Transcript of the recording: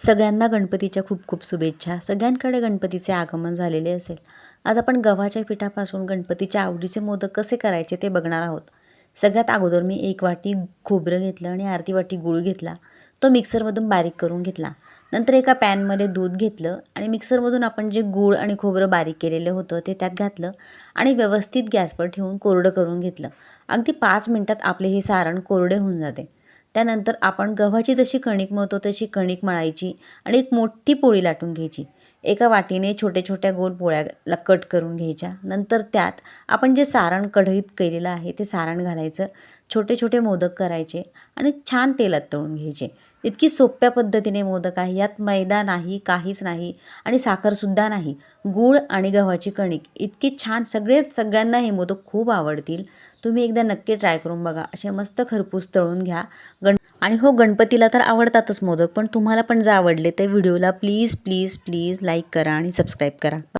सगळ्यांना गणपतीच्या खूप खूप शुभेच्छा. सगळ्यांकडे गणपतीचे आगमन झालेले असेल. आज आपण गव्हाच्या पिठापासून गणपतीच्या आवडीचे मोदक कसे करायचे ते बघणार आहोत. सगळ्यात अगोदर मी एक वाटी खोबरं घेतलं आणि अर्धी वाटी गूळ घेतला. तो मिक्सरमधून बारीक करून घेतला. नंतर एका पॅनमध्ये दूध घेतलं आणि मिक्सरमधून आपण जे गूळ आणि खोबरं बारीक केलेलं होतं ते त्यात घातलं आणि व्यवस्थित गॅसवर ठेवून कोरडं करून घेतलं. अगदी पाच मिनटात आपले हे सारण कोरडे होऊन जाते. त्यानंतर आपण गव्हाची जशी कणिक मळतो तशी कणिक मळायची आणि एक मोठी पोळी लाटून घ्यायची. एका वाटीने छोट्या छोट्या गोल पोळ्याला कट करून घ्यायच्या. नंतर त्यात आपण जे सारण कढईत केलेलं आहे ते सारण घालायचं. छोटे छोटे मोदक करायचे आणि छान तेलात तळून घ्यायचे. इतकी सोप्या पद्धतीने मोदक आहे. यात मैदा नाही काहीच नाही आणि साखरसुद्धा नाही. गूळ आणि गव्हाची कणिक. इतकी छान सगळेच सगळ्यांना हे मोदक खूप आवडतील. तुम्ही एकदा नक्की ट्राय करून बघा. असे मस्त खरपूस तळून घ्या. गण आणि हो गणपतीला तर आवडतातच मोदक पण तुम्हाला पण जर आवडले ते व्हिडिओला प्लीज प्लीज प्लीज लाईक करा आणि सबस्क्राईब करा.